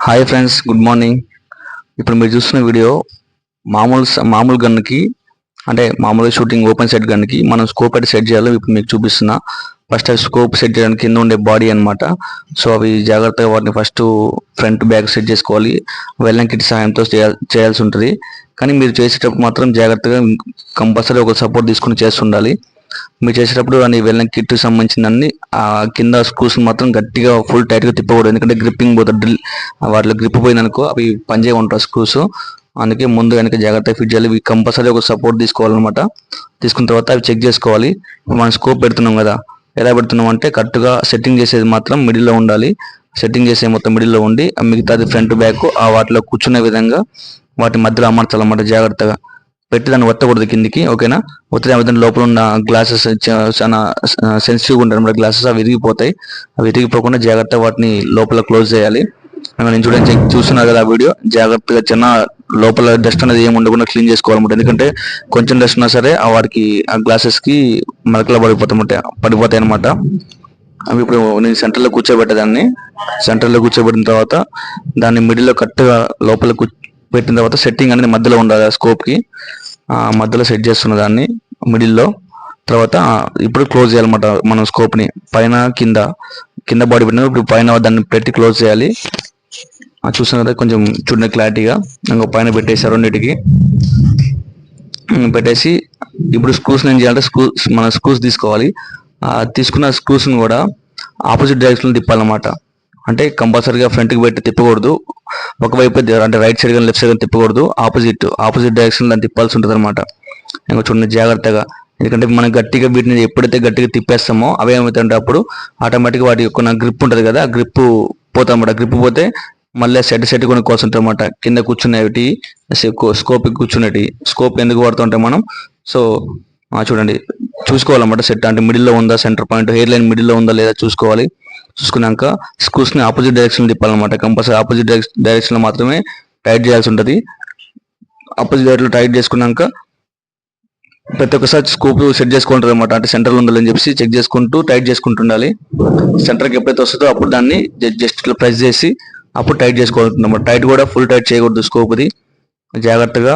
Hi friends good morning ఇప్పుడు మీరు చూస్తున్న వీడియో మామూలు మామూలు గన్కి అంటే మామూలుగా షూటింగ్ ఓపెన్ సెట్ గన్కి మనం స్కోప్ అయితే సెట్ చేయాలో. ఇప్పుడు మీకు చూపిస్తున్నా ఫస్ట్ స్కోప్ సెట్ చేయడానికి కింద ఉండే బాడీ అనమాట సో అవి జాగ్రత్తగా వాటిని ఫస్ట్ ఫ్రంట్ బ్యాక్ సెట్ చేసుకోవాలి. వెల్లం కిట్ సహాయంతో చేయాల్- చేయాల్సి ఉంటుంది. కానీ మీరు చేసేటప్పుడు మాత్రం జాగ్రత్తగా కంపల్సరీ ఒక సపోర్ట్ తీసుకుని చేస్తుండాలి. మీరు చేసేటప్పుడు అని వెళ్ళిన కిట్ సంబంధించిన అన్ని ఆ కింద స్క్రూస్ మాత్రం గట్టిగా ఫుల్ టైట్గా తిప్పకూడదు. ఎందుకంటే గ్రిప్పింగ్ పోతుంది డ్రిల్ వాటిలో గ్రిప్ పోయిందనుకో అవి పంజే ఉంటాయి స్క్రూస్ అందుకే ముందు వెనక జాగ్రత్తగా ఫిట్ చేయాలి. కంపల్సరీ ఒక సపోర్ట్ తీసుకోవాలన్నమాట. తీసుకున్న తర్వాత అవి చెక్ చేసుకోవాలి. మనం స్కోప్ పెడుతున్నాం కదా ఎలా పెడుతున్నాం అంటే కరెక్ట్గా సెట్టింగ్ చేసేది మాత్రం మిడిల్లో ఉండాలి. సెట్టింగ్ చేసే మొత్తం మిడిల్లో ఉండి మిగతాది ఫ్రంట్ బ్యాక్ ఆ వాటిలో కూర్చునే విధంగా వాటి మధ్యలో అమర్చాలన్నమాట జాగ్రత్తగా. పెట్టి దాన్ని ఒత్తకూడదు కిందికి ఓకేనా? ఒత్తిడి ఆ లోపల ఉన్న గ్లాసెస్ చాలా సెన్సిటివ్గా ఉంటాయి అనమాట గ్లాసెస్ అవి విరిగిపోతాయి. అవి విరిగిపోకుండా జాగ్రత్తగా వాటిని లోపల క్లోజ్ చేయాలి. నేను చూడండి చెక్ చూస్తున్నారు కదా ఆ వీడియో? జాగ్రత్తగా చిన్న లోపల డస్ట్ అనేది ఏమి ఉండకుండా క్లీన్ చేసుకోవాలన్నమాట. ఎందుకంటే కొంచెం డస్ట్ ఉన్నా సరే ఆ వాటికి ఆ గ్లాసెస్కి మరకలు పడిపోతాయి పడిపోతాయి అనమాట అవి ఇప్పుడు నేను సెంటర్లో కూర్చోబెట్టేదాన్ని. సెంటర్లో కూర్చోబెట్టిన తర్వాత దాన్ని మిడిల్లో కరెక్ట్గా లోపల కూ- పెట్టిన తర్వాత సెట్టింగ్ అనేది మధ్యలో ఉండాలి ఆ స్కోప్కి మధ్యలో సెట్ చేస్తున్న దాన్ని మిడిల్లో తర్వాత ఇప్పుడు క్లోజ్ చేయాలన్నమాట మనం స్కోప్ని పైన కింద కింద బాడీ పెట్టిన ఇప్పుడు పైన దాన్ని పెట్టి క్లోజ్ చేయాలి. ఆ, కదా కొంచెం చూడండి క్లారిటీగా ఇంకా పైన పెట్టేశారు రెండింటికి. పెట్టేసి ఇప్పుడు స్క్రూస్ ఏం చేయాలంటే స్క్రూస్ మన స్క్రూస్ తీసుకోవాలి. తీసుకున్న స్క్రూస్ని కూడా ఆపోజిట్ డైరెక్షన్లో తిప్పాలన్నమాట. అంటే కంపల్సరీగా ఫ్రంట్కి పెట్టి తిప్పకూడదు. ఒకవైపు అంటే రైట్ సైడ్ కానీ లెఫ్ట్ సైడ్ కానీ తిప్పకూడదు. ఆపోజిట్ ఆపోజిట్ డైరెక్షన్ దాన్ని తిప్పాల్సి ఉంటుంది అనమాట ఇంకా చూడండి జాగ్రత్తగా. ఎందుకంటే మనం గట్టిగా వీటిని ఎప్పుడైతే గట్టిగా తిప్పేస్తామో అవి ఏమవుతాయంటే అప్పుడు ఆటోమేటిక్గా వాటి యొక్క గ్రిప్ ఉంటుంది కదా ఆ గ్రిప్ పోతామన్నమాట. గ్రిప్ పోతే మళ్ళీ సెట్ సెట్ కొన్ని ఉంటుంది అనమాట కింద కూర్చునేవి స్కోప్ కూర్చునేటి స్కోప్ ఎందుకు వాడుతుంటే మనం? సో చూడండి. చూసుకోవాలన్నమాట సెట్ అంటే మిడిల్లో ఉందా సెంటర్ పాయింట్ హెయిర్ లైన్ మిడిల్లో ఉందా లేదా చూసుకోవాలి. చూసుకున్నాక స్క్రూస్ని ఆపోజిట్ డైరెక్షన్ తిప్పాలన్నమాట. కంపల్సరీ ఆపోజిట్ డైరెక్షన్లో మాత్రమే టైట్ చేయాల్సి ఉంటుంది. ఆపోజిట్ డైరెక్షన్ టైట్ చేసుకున్నాక ప్రతి ఒక్కసారి స్కోప్ సెట్ చేసుకుంటారు అనమాట అంటే సెంటర్ ఉండాలని చెప్పి చెక్ చేసుకుంటూ టైట్ చేసుకుంటుండాలి సెంటర్కి ఎప్పుడైతే వస్తుందో అప్పుడు దాన్ని జస్ట్ ఇట్లా ప్రెస్ చేసి అప్పుడు టైట్ చేసుకోవాలన్నమాట టైట్ కూడా ఫుల్ టైట్ చేయకూడదు స్కోప్ది. జాగ్రత్తగా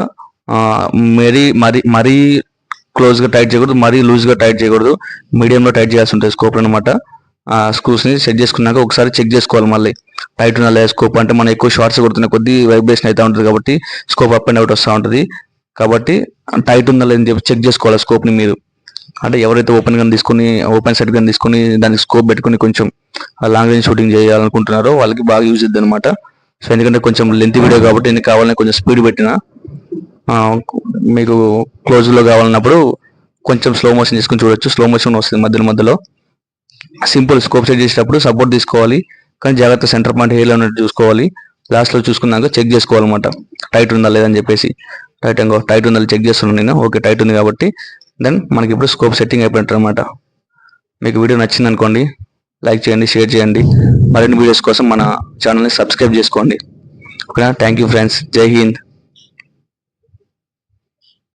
మరీ మరీ మరీ క్లోజ్గా టైట్ చేయకూడదు మరీ లూజ్గా టైట్ చేయకూడదు. మీడియం లో టైట్ చేయాల్సి ఉంటుంది స్కోప్ అనమాట ఆ స్క్రూస్ని సెట్ చేసుకున్నాక ఒకసారి చెక్ చేసుకోవాలి మళ్ళీ. టైట్ ఉన్న లేదా స్కోప్ అంటే మనం ఎక్కువ షార్ట్స్ కొడుతున్న కొద్దీ వైబ్రేషన్ అయితే ఉంటుంది కాబట్టి స్కోప్ అప్ అండ్ అవుట్ వస్తూ ఉంటుంది. కాబట్టి టైట్ ఉందా లేదని చెప్పి చెక్ చేసుకోవాలి స్కోప్ని మీరు. అంటే ఎవరైతే ఓపెన్ గన్ తీసుకుని ఓపెన్ సెట్ గన్ తీసుకుని దానికి స్కోప్ పెట్టుకుని కొంచెం లాంగ్ రేంజ్ షూటింగ్ చేయాలనుకుంటున్నారో వాళ్ళకి బాగా యూజ్ అవుతుంది అనమాట సో ఎందుకంటే కొంచెం లెంత్ వీడియో కాబట్టి ఎందుకు కావాలని కొంచెం స్పీడ్ పెట్టిన మీకు క్లోజ్లో కావాలన్నప్పుడు కొంచెం స్లో మోషన్ తీసుకుని చూడొచ్చు. స్లో మోషన్ వస్తుంది మధ్యలో మధ్యలో. సింపుల్ స్కోప్ సెట్ చేసేటప్పుడు సపోర్ట్ తీసుకోవాలి. కానీ జాగ్రత్త సెంటర్ పాయింట్ హెయిర్ ఉన్నట్టు చూసుకోవాలి. లాస్ట్లో చూసుకున్నాక చెక్ చేసుకోవాలన్నమాట. టైట్ ఉందా లేదని చెప్పేసి. టైట్ అంగో టైట్ ఉందా చెక్ చేస్తున్నాను నేను. ఓకే టైట్ ఉంది కాబట్టి దెన్ మనకి ఇప్పుడు స్కోప్ సెట్టింగ్ అయిపోయినట్టు అనమాట మీకు వీడియో నచ్చింది అనుకోండి లైక్ చేయండి షేర్ చేయండి. మరిన్ని వీడియోస్ కోసం మన ఛానల్ని సబ్స్క్రైబ్ చేసుకోండి. ఓకేనా థ్యాంక్ యూ ఫ్రెండ్స్ జై హింద్